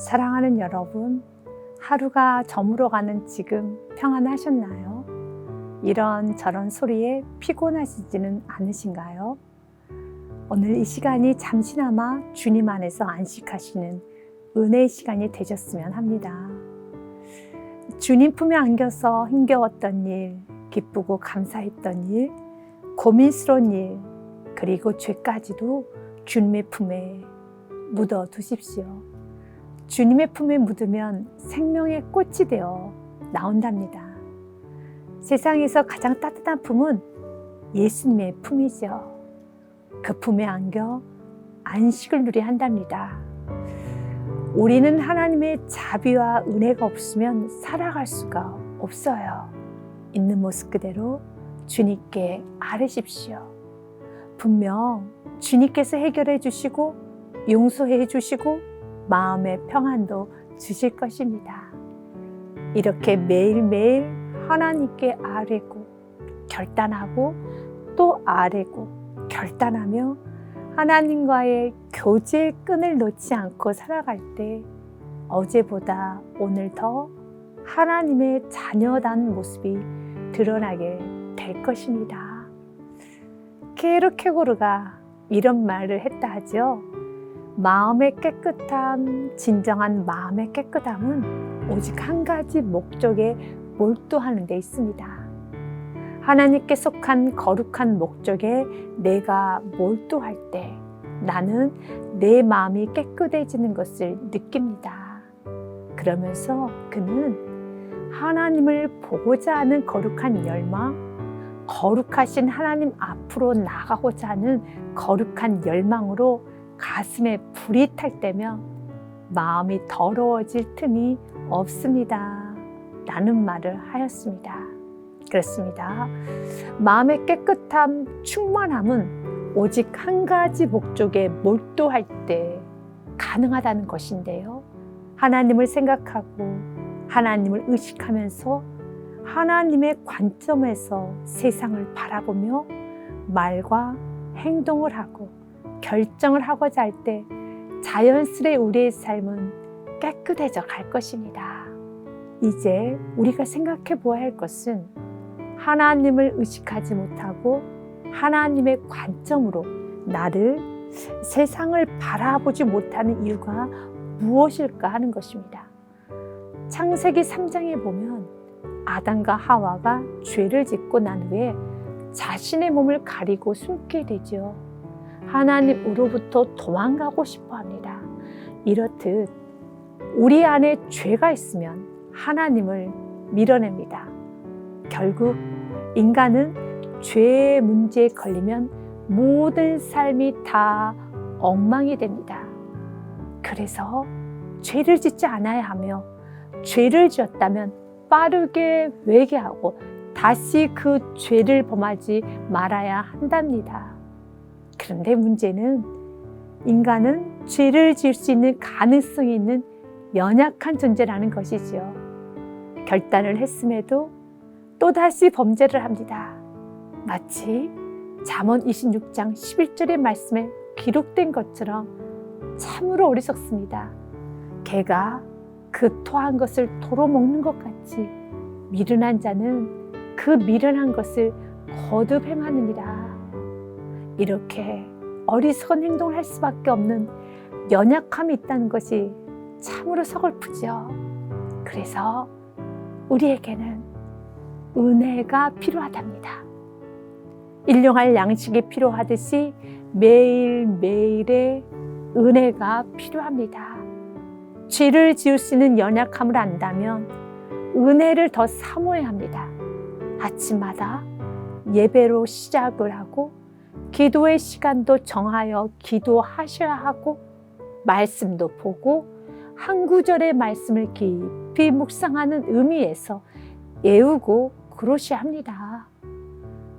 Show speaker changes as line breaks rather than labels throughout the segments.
사랑하는 여러분, 하루가 저물어가는 지금 평안하셨나요? 이런 저런 소리에 피곤하시지는 않으신가요? 오늘 이 시간이 잠시나마 주님 안에서 안식하시는 은혜의 시간이 되셨으면 합니다. 주님 품에 안겨서 힘겨웠던 일, 기쁘고 감사했던 일, 고민스러운 일, 그리고 죄까지도 주님의 품에 묻어 두십시오. 주님의 품에 묻으면 생명의 꽃이 되어 나온답니다. 세상에서 가장 따뜻한 품은 예수님의 품이죠. 그 품에 안겨 안식을 누리 한답니다. 우리는 하나님의 자비와 은혜가 없으면 살아갈 수가 없어요. 있는 모습 그대로 주님께 아뢰십시오. 분명 주님께서 해결해 주시고 용서해 주시고 마음의 평안도 주실 것입니다. 이렇게 매일매일 하나님께 아뢰고 결단하고 또 아뢰고 결단하며 하나님과의 교제의 끈을 놓지 않고 살아갈 때 어제보다 오늘 더 하나님의 자녀다운 모습이 드러나게 될 것입니다. 케르케고르가 이런 말을 했다 하죠. 마음의 깨끗함, 진정한 마음의 깨끗함은 오직 한 가지 목적에 몰두하는 데 있습니다. 하나님께 속한 거룩한 목적에 내가 몰두할 때 나는 내 마음이 깨끗해지는 것을 느낍니다. 그러면서 그는 하나님을 보고자 하는 거룩한 열망, 거룩하신 하나님 앞으로 나가고자 하는 거룩한 열망으로 가슴에 불이 탈 때면 마음이 더러워질 틈이 없습니다. 라는 말을 하였습니다. 그렇습니다. 마음의 깨끗함, 충만함은 오직 한 가지 목적에 몰두할 때 가능하다는 것인데요. 하나님을 생각하고 하나님을 의식하면서 하나님의 관점에서 세상을 바라보며 말과 행동을 하고 결정을 하고자 할 때 자연스레 우리의 삶은 깨끗해져 갈 것입니다. 이제 우리가 생각해 보아야 할 것은 하나님을 의식하지 못하고 하나님의 관점으로 나를 세상을 바라보지 못하는 이유가 무엇일까 하는 것입니다. 창세기 3장에 보면 아담과 하와가 죄를 짓고 난 후에 자신의 몸을 가리고 숨게 되죠. 하나님으로부터 도망가고 싶어 합니다. 이렇듯 우리 안에 죄가 있으면 하나님을 밀어냅니다. 결국 인간은 죄의 문제에 걸리면 모든 삶이 다 엉망이 됩니다. 그래서 죄를 짓지 않아야 하며 죄를 지었다면 빠르게 회개하고 다시 그 죄를 범하지 말아야 한답니다. 그런데 문제는 인간은 죄를 지을 수 있는 가능성이 있는 연약한 존재라는 것이지요. 결단을 했음에도 또다시 범죄를 합니다. 마치 잠언 26장 11절의 말씀에 기록된 것처럼 참으로 어리석습니다. 개가 그 토한 것을 도로 먹는 것 같이 미련한 자는 그 미련한 것을 거듭 행하느니라. 이렇게 어리석은 행동을 할 수밖에 없는 연약함이 있다는 것이 참으로 서글프죠. 그래서 우리에게는 은혜가 필요하답니다. 일용할 양식이 필요하듯이 매일매일의 은혜가 필요합니다. 죄를 지을 수 있는 연약함을 안다면 은혜를 더 사모해야 합니다. 아침마다 예배로 시작을 하고 기도의 시간도 정하여 기도하셔야 하고 말씀도 보고 한 구절의 말씀을 깊이 묵상하는 의미에서 애우고 그러셔야 합니다.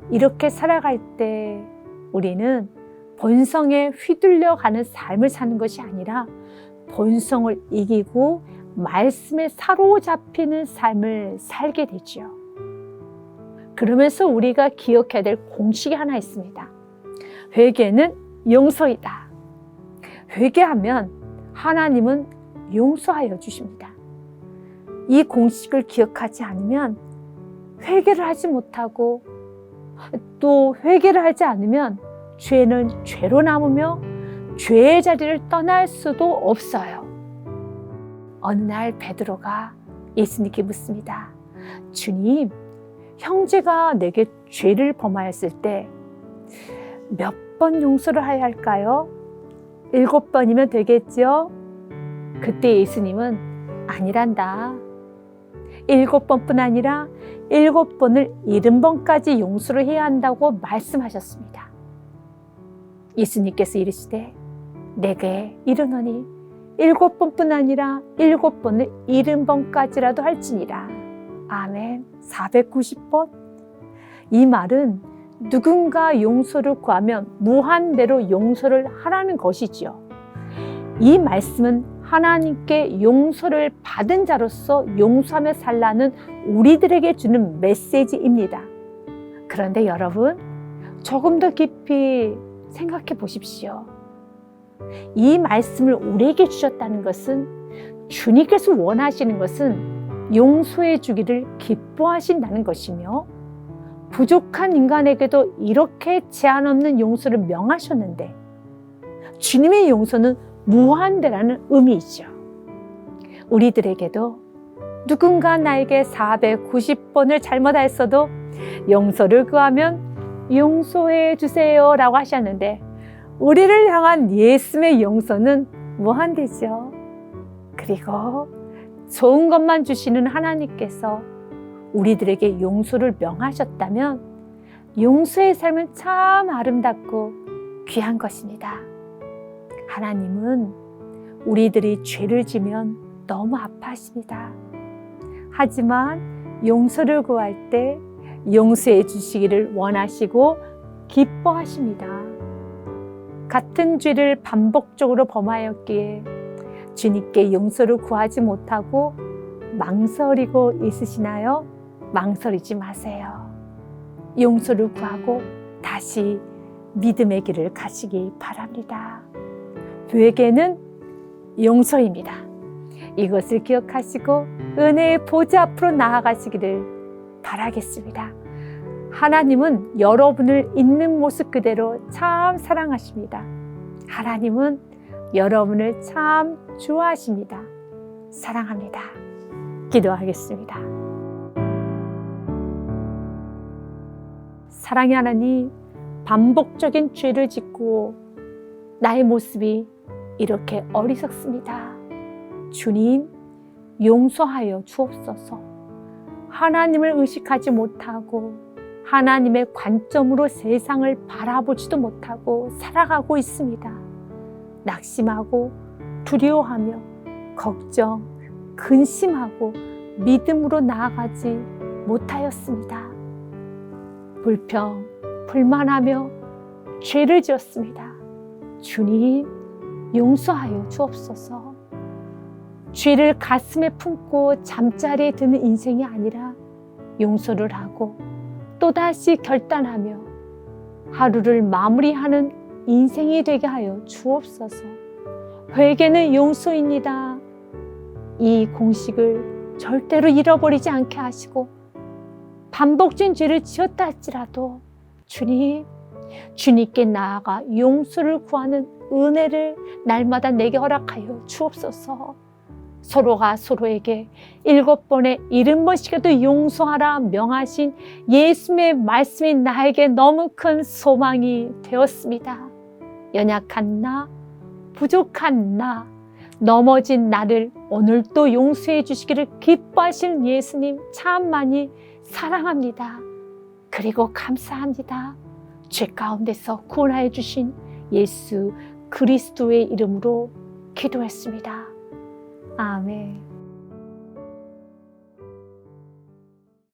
이렇게 살아갈 때 우리는 본성에 휘둘려 가는 삶을 사는 것이 아니라 본성을 이기고 말씀에 사로잡히는 삶을 살게 되지요. 그러면서 우리가 기억해야 될 공식이 하나 있습니다. 회개는 용서이다. 회개하면 하나님은 용서하여 주십니다. 이 공식을 기억하지 않으면 회개를 하지 못하고 또 회개를 하지 않으면 죄는 죄로 남으며 죄의 자리를 떠날 수도 없어요. 어느 날 베드로가 예수님께 묻습니다. 주님, 형제가 내게 죄를 범하였을 때 몇 번 용서를 해야 할까요? 일곱 번이면 되겠죠? 그때 예수님은 아니란다. 일곱 번뿐 아니라 일곱 번을 일흔 번까지 용서를 해야 한다고 말씀하셨습니다. 예수님께서 이르시되 내게 이르노니 일곱 번뿐 아니라 일곱 번을 일흔 번까지라도 할지니라. 아멘. 490번. 이 말은 누군가 용서를 구하면 무한대로 용서를 하라는 것이지요. 이 말씀은 하나님께 용서를 받은 자로서 용서하며 살라는 우리들에게 주는 메시지입니다. 그런데 여러분, 조금 더 깊이 생각해 보십시오. 이 말씀을 우리에게 주셨다는 것은 주님께서 원하시는 것은 용서해 주기를 기뻐하신다는 것이며 부족한 인간에게도 이렇게 제한 없는 용서를 명하셨는데 주님의 용서는 무한대라는 의미이죠. 우리들에게도 누군가 나에게 490번을 잘못했어도 용서를 구하면 용서해 주세요 라고 하셨는데 우리를 향한 예수의 용서는 무한대죠. 그리고 좋은 것만 주시는 하나님께서 우리들에게 용서를 명하셨다면 용서의 삶은 참 아름답고 귀한 것입니다. 하나님은 우리들이 죄를 지면 너무 아파하십니다. 하지만 용서를 구할 때 용서해 주시기를 원하시고 기뻐하십니다. 같은 죄를 반복적으로 범하였기에 주님께 용서를 구하지 못하고 망설이고 있으시나요? 망설이지 마세요. 용서를 구하고 다시 믿음의 길을 가시기 바랍니다. 회개는 용서입니다. 이것을 기억하시고 은혜의 보좌 앞으로 나아가시기를 바라겠습니다. 하나님은 여러분을 있는 모습 그대로 참 사랑하십니다. 하나님은 여러분을 참 좋아하십니다. 사랑합니다. 기도하겠습니다. 사랑의 하나님, 반복적인 죄를 짓고 나의 모습이 이렇게 어리석습니다. 주님, 용서하여 주옵소서. 하나님을 의식하지 못하고 하나님의 관점으로 세상을 바라보지도 못하고 살아가고 있습니다. 낙심하고 두려워하며 걱정, 근심하고 믿음으로 나아가지 못하였습니다. 불평, 불만하며 죄를 지었습니다. 주님, 용서하여 주옵소서. 죄를 가슴에 품고 잠자리에 드는 인생이 아니라 용서를 하고 또다시 결단하며 하루를 마무리하는 인생이 되게 하여 주옵소서. 회개는 용서입니다. 이 공식을 절대로 잃어버리지 않게 하시고 반복적인 죄를 지었다 할지라도 주님, 주님께 나아가 용서를 구하는 은혜를 날마다 내게 허락하여 주옵소서. 서로가 서로에게 일곱 번에 일흔 번씩이라도 용서하라 명하신 예수의 말씀이 나에게 너무 큰 소망이 되었습니다. 연약한 나, 부족한 나, 넘어진 나를 오늘도 용서해 주시기를 기뻐하시는 예수님 참 많이 사랑합니다. 그리고 감사합니다. 죄 가운데서 구원하여 주신 예수 그리스도의 이름으로 기도했습니다. 아멘.